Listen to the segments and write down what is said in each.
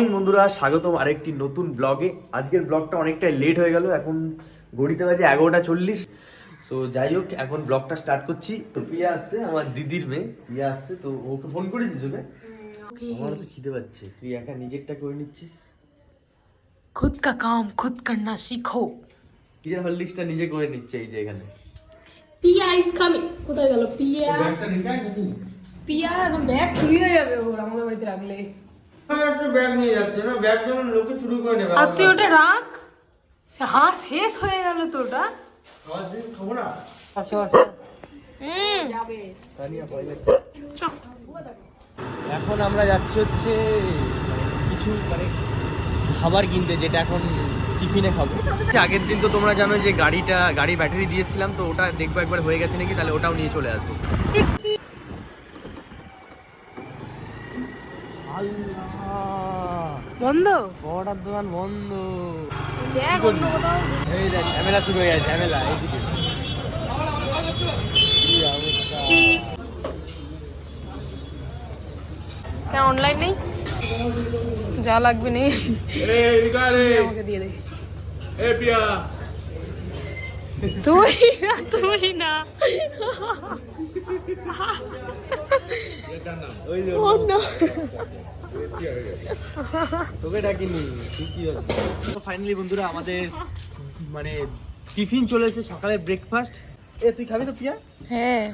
Morning বন্ধুরা স্বাগতম আরেকটি নতুন ব্লগে আজকের ব্লগটা অনেকটাই লেট হয়ে গেল এখন ঘড়িতে বাজে এগারোটা চল্লিশ। সো যাই হোক এখন ব্লগটা স্টার্ট করছি। তো প্রিয়া আসছে আমার দিদির মেয়ে। প্রিয়া আসছে তো ওকে ফোন করেছিস ওকে। আমার তো খিদে পাচ্ছে। তুই একা নিজেরটা করে নিচ্ছিস? খুদ কা কাম খুদ করনা শিখো। নিজের হরলিক্সটা নিজে করে নিচ্ছে এই যে এখানে? পিয়া কামিং কোথায় গেল? পিয়া ব্যাগ চুরি হয়ে যাবে ওর আমাদের বাড়িতে রাখলে। ব্যাগ নিয়ে যাচ্ছে। না ব্যাগ যেন লোকে চুরি করে নেবে আর তুই ওটা রাখ। সে শেষ হয়ে গেল তো ওটা। খাব না? এখন আমরা যাচ্ছি হচ্ছে কিছু মানে খাবার কিনতে যেটা এখন টিফিনে খাব। আগের দিন তো তোমরা জানো যে গাড়িটা গাড়ি ব্যাটারি দিয়েছিলাম তো ওটা দেখব একবার হয়ে গেছে নাকি তাহলে ওটাও নিয়ে চলে আসব। বন্ধ? বড়ার দোকান বন্ধ। এই দেখ ঝামেলা শুরু হয়ে গেছে ঝামেলা এইদিকে কেন অনলাইন নেই? যা লাগবে নেই। আমাকে দিয়ে দে। তুই না ও না। তোকে ডাকিনি তো ফাইনালি বন্ধুরা আমাদের মানে টিফিন চলে এসেছে সকালে ব্রেকফাস্ট এ তুই খাবি তো পিয়া? হ্যাঁ।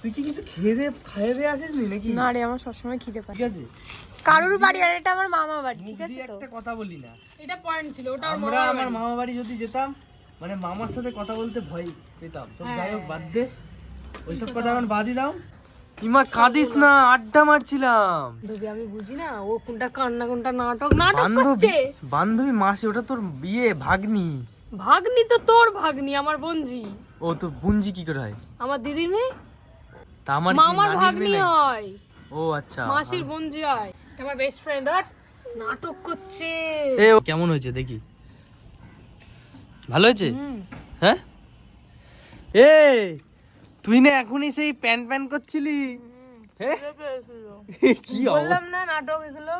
তুই কি কিছু খেয়ে দে খাইয়ে দে আসিস নি নাকি? না রে আমার সবসময় খিদে পায়। ঠিক আছে। কারুর বাড়ি আর এটা আমার মামা বাড়ি ঠিক আছে তো? একটা কথা বলি না। এটা পয়েন্ট ছিল ওটা আমরা আমার মামা বাড়ি। যদি যেতাম মানে মামার সাথে কথা বলতে ভয় পেতাম। তো যাই হোক বাদ দে। ওইসব কথা এখন বাদই দাও। ইমা কাঁদিস না আড্ডা মারছিলাম। যদি আমি বুঝি না ও কোনটা কান্না কোনটা নাটক? নাটক বান্ধবী করছে। বান্ধবী মাসি ওটা তোর বিয়ে ভাগ্নি। ভাগ্নি তো তোর ভাগ্নি আমার বঞ্জি। ও তো বুঞ্জি কি করে হয়? আমার দিদির মেয়ে? তা আমার মামার ভাগ্নি হয়। ও আচ্ছা মাসির বোনজি হয়। আমার বেস্ট ফ্রেন্ড আর নাটক করছে। এ কেমন হয়েছে দেখি। ভালো হয়েছে? হ্যাঁ? এ তুই না এখনই সেই প্যান প্যান করছিলি? হ্যাঁ? কি বললাম না নাটক এগুলো?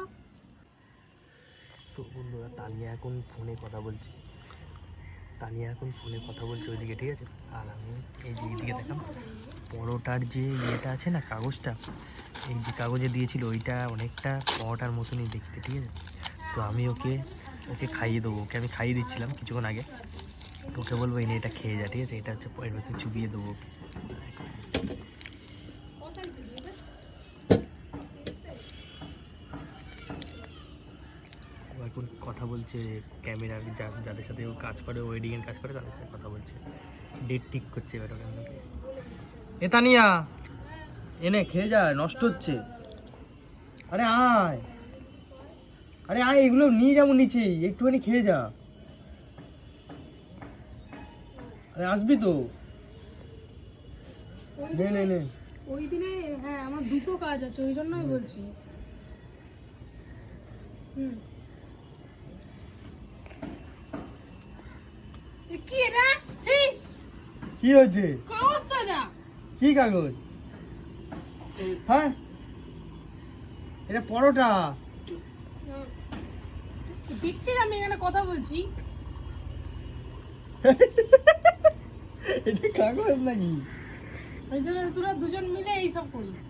সো বন্ধুরা তানিয়া এখন ফোনে কথা বলছে। তানিয়া এখন ফোনে কথা বলছে ওইদিকে, ঠিক আছে? আর আমি এই যে এইদিকে দেখাম পরোটার যে ইয়েটা আছে না, কাগজটা, এই যে কাগজে দিয়েছিল, ওইটা অনেকটা পরোটার মতনই দেখতে, ঠিক আছে? তো আমি ওকে ওকে খাইয়ে দেবো, ওকে আমি খাইয়ে দিচ্ছিলাম কিছুক্ষণ আগে। তো ওকে বলব এনে এটা খেয়ে যা, ঠিক আছে? এটা হচ্ছে এর ভেতরে চুবিয়ে দেবো ও এখন কথা বলছে ক্যামেরা যাদের সাথে ও কাজ করে ওয়েডিং এর কাজ করে তাদের সাথে কথা বলছে। ডেট ঠিক করছে এবার ওকে আমরা। এ তানিয়া এনে খেয়ে যা নষ্ট হচ্ছে। আরে আয়। আরে আয় এগুলো নিয়ে যাব নিচে একটুখানি খেয়ে যা। আরে আসবি তো। নে নে নে। ওই দিনে হ্যাঁ আমার দুটো কাজ আছে ওই জন্যই বলছি। হুম। কি এটা? ছি! কি হয়েছে? কাগজটা না কি কাগজ? হ্যাঁ? এটা পরোটা। দেখছিস আমি এখানে কথা বলছি। এটা কাগজ নাকি? ওই জন্য তোরা দুজন মিলে এইসব করিস।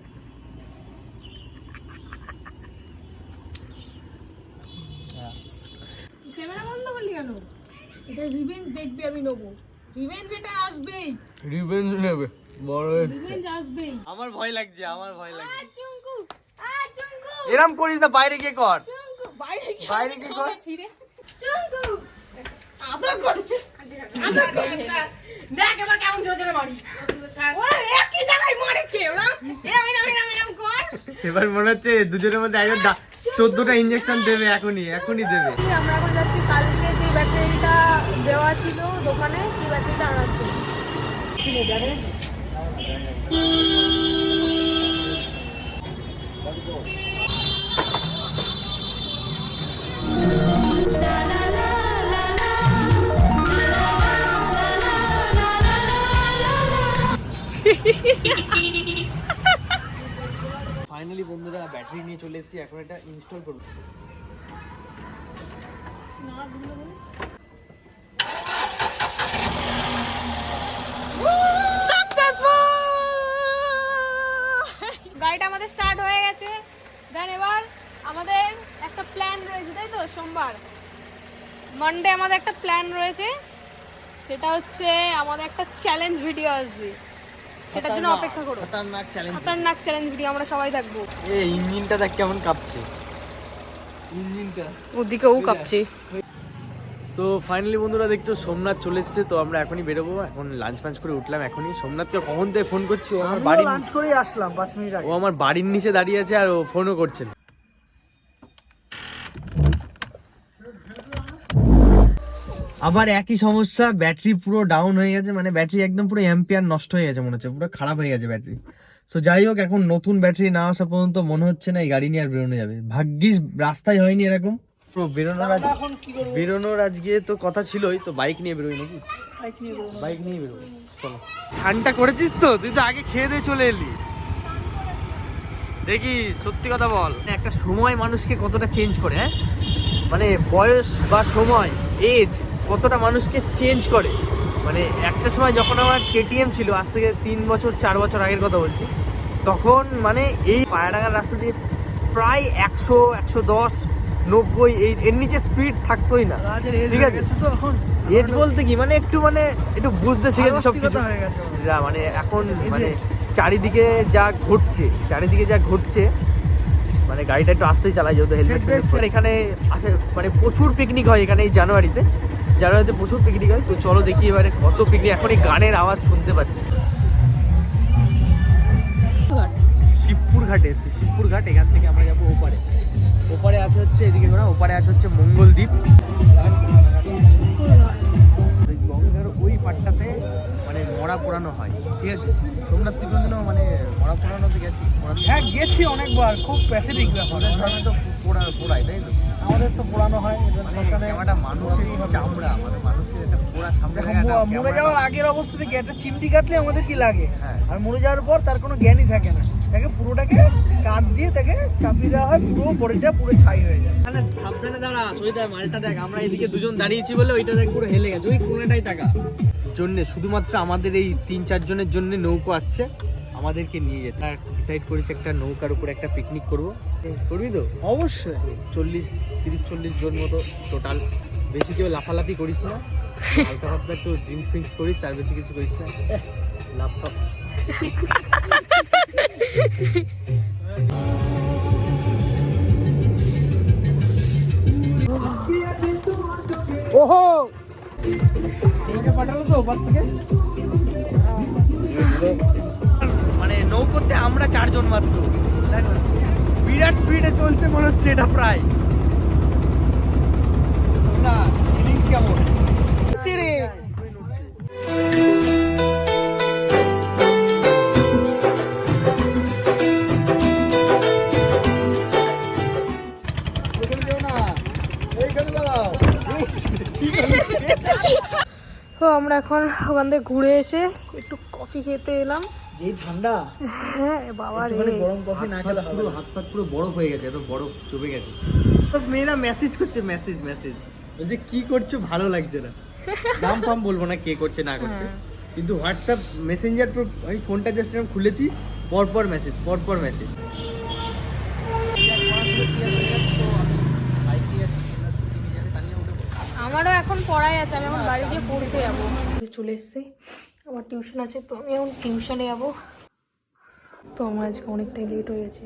ক্যামেরা বন্ধ করলি কেন? এটা রিভেঞ্জ দেখবি আমি নেব। রিভেঞ্জ এটা আসবেই। রিভেঞ্জ নেবে বড় রিভেঞ্জ আসবেই। আমার ভয় লাগছে আমার ভয় লাগছে। আ চুঙ্কু আ চুঙ্কু এরম করিস না বাইরে গিয়ে কর। চুঙ্কু বাইরে গিয়ে বাইরে গিয়ে কর? ছিড়ে চুঙ্কু আদর করছে। আদর করছে। দেখ এবার কেমন জোরে জোরে মারি ওরে একই জায়গায় মারে কে ওরা এরম এরম এরম এরম কর। এবার মনে হচ্ছে দুজনের মধ্যে একজন চোদ্দটা ইঞ্জেকশন দেবে এখনই এখনই দেবে। আমরা এখন যাচ্ছি কালকে যে ব্যাটারিটা দেওয়া ছিল দোকানে সেই ব্যাটারিটা আনার জন্য। ফাইনালি বন্ধুরা ব্যাটারি নিয়ে চলে এসেছি। এখন এটা ইনস্টল করব। গাড়িটা আমাদের স্টার্ট হয়ে গেছে। দেন এবার আমাদের একটা প্ল্যান রয়েছে, তাই তো? সোমবার। মানডে আমাদের একটা প্ল্যান রয়েছে। সেটা হচ্ছে আমাদের একটা চ্যালেঞ্জ ভিডিও আসবে। সেটার জন্য অপেক্ষা করো। খতরনাক চ্যালেঞ্জ খতরনাক চ্যালেঞ্জ ভিডিও আমরা সবাই থাকব এই ইঞ্জিনটা দেখ কেমন কাঁপছে। ইঞ্জিনটা। ওদিকেও কাঁপছে। তো ফাইনালি বন্ধুরা দেখছ সোমনাথ চলে এসেছে তো আমরা এখনই বেরোবো। এখন লাঞ্চ ফাঞ্চ করে উঠলাম এখনই। সোমনাথকে কখন থেকে ফোন করছি? ও আমার বাড়ি লাঞ্চ করেই আসলাম পাঁচ মিনিট ও আমার বাড়ির নিচে দাঁড়িয়ে আছে আর ও ফোনও করছে না। আবার একই সমস্যা ব্যাটারি পুরো ডাউন হয়ে গেছে মানে ব্যাটারি একদম পুরো এম্পিয়ার নষ্ট হয়ে গেছে মনে হচ্ছে পুরো খারাপ হয়ে গেছে ব্যাটারি সো যাই হোক এখন নতুন ব্যাটারি না আসা পর্যন্ত মনে হচ্ছে না এই গাড়ি নিয়ে আর বেরোনো যাবে। ভাগ্যিস রাস্তায় হয়নি এরকম। পুরো বেরোনোর আজ এখন কি করব? বেরোনোর আজকে তো কথা ছিলই তো বাইক নিয়ে বেরোই নাকি? বাইক নিয়ে বেরোবো। বাইক নিয়ে বেরোবো চলো। ঠান্ডা করেছিস তো? তুই তো আগে খেয়ে দিয়ে চলে এলি। দেখি সত্যি কথা বল। একটা সময় মানুষকে কতটা চেঞ্জ করে হ্যাঁ? মানে বয়স বা সময় এজ কতটা মানুষকে চেঞ্জ করে। মানে একটা সময় যখন আমার কেটিএম ছিল আজ থেকে তিন বছর চার বছর আগের কথা বলছি তখন মানে এই পায়রাগার রাস্তা দিয়ে প্রায় একশো একশো দশ নব্বই এই এর নিচে স্পিড থাকতোই না। ঠিক আছে। তো এখন। এজ বলতে কি? মানে একটু মানে একটু বুঝতে শিখেছে সব কিছু। যা মানে এখন মানে চারিদিকে যা ঘটছে চারিদিকে যা ঘটছে মানে গাড়িটা একটু আস্তেই চালাই যেহেতু হেলমেট এখানে আসে মানে প্রচুর পিকনিক হয় এখানে এই জানুয়ারিতে। জানুয়ারিতে প্রচুর পিকনিক হয় তো চলো দেখি এবারে কত পিকনিক এখন এই গানের আওয়াজ শুনতে পাচ্ছি। শিবপুর ঘাটে এসেছি। শিবপুর ঘাট এখান থেকে আমরা যাব ওপারে। ওপারে আছে হচ্ছে এদিকে ঘোরা ওপারে আছে হচ্ছে মঙ্গলদ্বীপ। গঙ্গার ওই পাটটাতে মানে মরা পোড়ানো হয় ঠিক আছে? সোমনাথ তুই মানে মরা পোড়ানোতে গেছি হ্যাঁ গেছি অনেকবার খুব প্যাথেটিক ব্যাপার। তো পোড়া পোড়ায় তাই তো? আমাদের তো পোড়ানো হয় এটা মানে শ্মশানে। একটা মানুষের চামড়া মানে মানুষের একটা পোড়া মরে যাওয়ার আগের অবস্থা থেকে একটা চিমটি কাটলে আমাদের কি লাগে? হ্যাঁ। আর মরে যাওয়ার পর তার কোনো জ্ঞানই থাকে না। তাকে পুরোটাকে কাট দিয়ে তাকে চাপিয়ে দেওয়া হয় পুরো বডিটা পুরো ছাই হয়ে যায়। এখানে সাবধানে দাঁড়া ওইটা মালটা দেখ আমরা এদিকে দুজন দাঁড়িয়েছি বলে ওইটা দেখ পুরো হেলে গেছে ওই কোণাটাই টাকা জন্যে শুধুমাত্র আমাদের এই তিন চার জনের জন্য নৌকো আসছে। আমাদেরকে নিয়ে যেতে। ডিসাইড করেছি একটা নৌকার উপরে একটা পিকনিক করব। করবি তো? অবশ্যই। চল্লিশ তিরিশ চল্লিশ জন মতো টোটাল বেশি কেউ লাফালাফি করিস না। হালকা পাতলা একটু ড্রিঙ্কস ফ্রিঙ্কস করিস তার বেশি কিছু করিস না। লাফ ওহো! পাঠালো তো ওপার থেকে? মানে নৌকোতে আমরা চারজন মাত্র। বিরাট স্পিডে চলছে মনে হচ্ছে এটা প্রায়। না ফিলিংস কেমন? চিড়ে তো আমরা এখন ওখান থেকে ঘুরে এসে একটু কফি খেতে এলাম। যেই ঠান্ডা হ্যাঁ বাবা রে। গরম কফি না খেলে হবে। হাত পাত পুরো বরফ হয়ে গেছে এত বরফ চুপে গেছে। সব মেয়েরা মেসেজ করছে মেসেজ মেসেজ বলছে কি করছ? ভালো লাগছে না। নাম ফাম বলব না কে করছে না করছে। কিন্তু হোয়াটসঅ্যাপ মেসেঞ্জার তো আমি ফোনটা জাস্ট এরকম খুলেছি পরপর মেসেজ পরপর মেসেজ আমারও এখন পড়াই আছে আমি এখন বাড়ি গিয়ে পড়তে যাব। চলে এসেছি। আমার টিউশন আছে তো আমি এখন টিউশনে যাব। তো আমার আজকে অনেকটাই লেট হয়ে গেছে।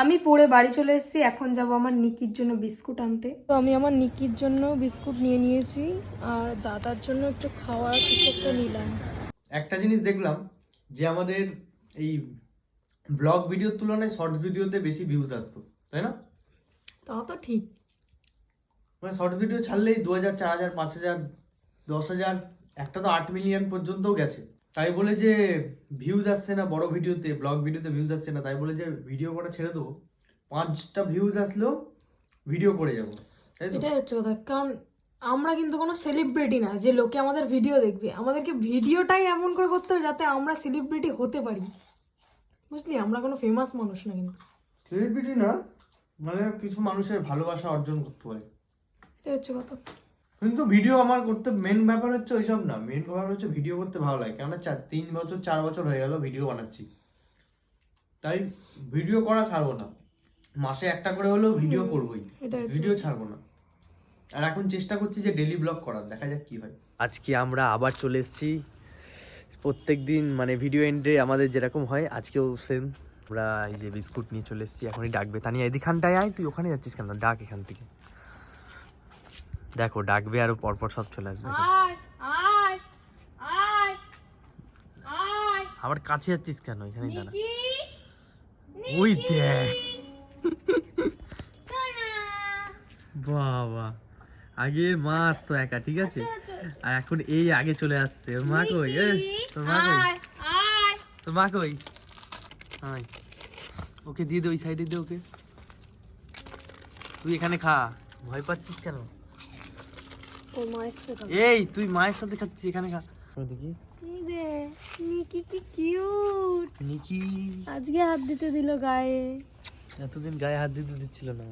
আমি পড়ে বাড়ি চলে এসেছি এখন যাব আমার নিকির জন্য বিস্কুট আনতে। তো আমি আমার নিকির জন্য বিস্কুট নিয়ে নিয়েছি আর দাদার জন্য একটু খাওয়ার কিছু একটা নিলাম। একটা জিনিস দেখলাম যে আমাদের এই ব্লগ ভিডিওর তুলনায় শর্টস ভিডিওতে বেশি ভিউজ আসতো তাই না? তা তো ঠিক। মানে শর্টস ভিডিও ছাড়লেই দু হাজার চার হাজার পাঁচ হাজার দশ হাজার একটা তো আট মিলিয়ন পর্যন্তও গেছে। তাই বলে যে ভিউজ আসছে না বড় ভিডিওতে ব্লগ ভিডিওতে ভিউজ আসছে না তাই বলে যে ভিডিও করা ছেড়ে দেবো? পাঁচটা ভিউজ আসলেও ভিডিও করে যাব। এটাই হচ্ছে কথা কারণ আমরা কিন্তু কোনো সেলিব্রিটি না যে লোকে আমাদের ভিডিও দেখবে। আমাদেরকে ভিডিওটাই এমন করে করতে হবে যাতে আমরা সেলিব্রিটি হতে পারি। বুঝলি? আমরা কোনো ফেমাস মানুষ না কিন্তু। সেলিব্রিটি না মানে কিছু মানুষের ভালোবাসা অর্জন করতে পারে। এটাই হচ্ছে কথা। কিন্তু ভিডিও আমার করতে মেন ব্যাপার হচ্ছে ওইসব না। মেন ব্যাপার হচ্ছে ভিডিও করতে ভালো লাগে। কেননা চার তিন বছর চার বছর হয়ে গেল ভিডিও বানাচ্ছি। তাই ভিডিও করা ছাড়বো না। মাসে একটা করে হলেও ভিডিও করবোই। ভিডিও ছাড়বো না। আর এখন চেষ্টা করছি যে ডেলি ব্লগ করার দেখা যাক কি হয়। আজকে আমরা আবার চলে এসেছি। প্রত্যেক দিন মানে ভিডিও এন্ডে আমাদের যেরকম হয় আজকেও সেম আমরা এই যে বিস্কুট নিয়ে চলে এসেছি এখনই ডাকবে তানিয়া এদিকখানটায় আয় তুই ওখানে যাচ্ছিস কেন? ডাক এখান থেকে। দেখো ডাকবে আরও পরপর সব চলে আসবে। আবার কাছে যাচ্ছিস কেন? এখানেই দাঁড়া। ওই দেখ। বাবা আগে মা আসতো একা ঠিক আছে? আর এখন এই আগে চলে আসছে। ওর মা কই? এ, তোর মা কই? তোর মা কই? আয়। ওকে দিয়ে দে ওই সাইডে দে ওকে। তুই এখানে খা। ভয় পাচ্ছিস কেন? এই তুই মায়ের সাথে খাচ্ছিস এখানে খা। দেখি নিকি কি কিউট নিকি। আজকে হাত দিতে দিল গায়ে। এতদিন গায়ে হাত দিতে দিচ্ছিল না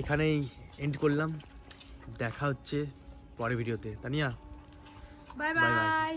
এখানেই এন্ড করলাম। দেখা হচ্ছে পরের ভিডিওতে। তানিয়া? বাই. বাই